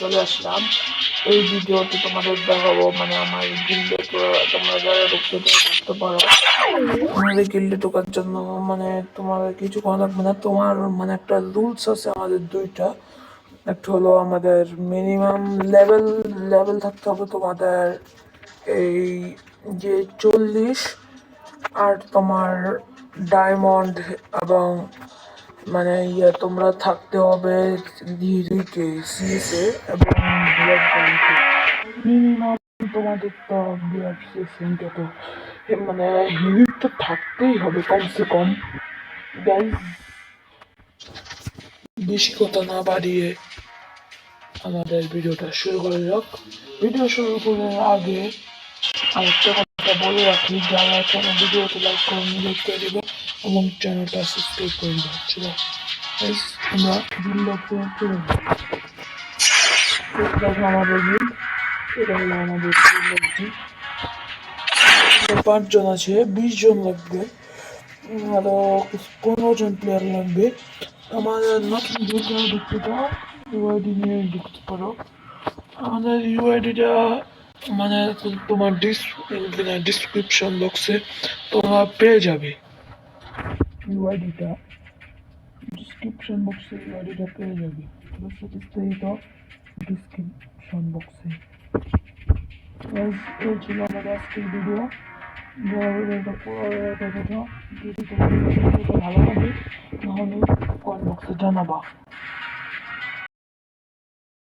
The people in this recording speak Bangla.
চলে আসলাম। এই ভিডিওতে তোমাদের দেখাবো মানে আমার গিল্ডে তোমরা যারা ঢুকতে ঢুকতে পারো। আমাদের গিল্ডে ঢোকার জন্য মানে তোমাদের কিছু করা লাগবে না। তোমার মানে একটা রুলস আছে আমাদের দুইটা। একটা হলো আমাদের মিনিমাম লেভেল লেভেল থাকতে হবে তোমাদের এই যে চল্লিশ, আর তোমার ডায়মন্ড এবং মানে ইয়ে তোমরা থাকতে হবে এবং তোমাদের তো সেন্টে তো মানে তো থাকতেই হবে কমসে কম। বেশি কথা না বাড়িয়ে আমাদের ভিডিওটা শুরু করে যাক। ভিডিও শুরু করার আগে আরেকটা কথা বলে রাখি, যারা এখনও ভিডিওতে লাইক করে দেবে এবং চ্যানেলটা সাবস্ক্রাইব করে চলো আমরা চলে যাই আমাদের আমাদের পাঁচজন আছে বিশ জন লাগবে আরও পনেরো জন প্লেয়ার লাগবে। আমাদের নতুন দুর্গা ঢুকতে ইউআইডি নিয়ে ঢুকতে পারো। আমাদের ইউআইডিটা মানে তোমার ডিস ডিসক্রিপশন বক্সে তোমরা পেয়ে যাবে। ইউআইডিটা ডিসক্রিপশন বক্সে ইউআইডিটা পেয়ে যাবে। অবশ্যই বিস্তারিত ডিসক্রিপশন বক্সে এই ছিল আমাদের আজকের ভিডিও ভালো লাগে, তাহলে কমেন্ট বক্সে জানাবা।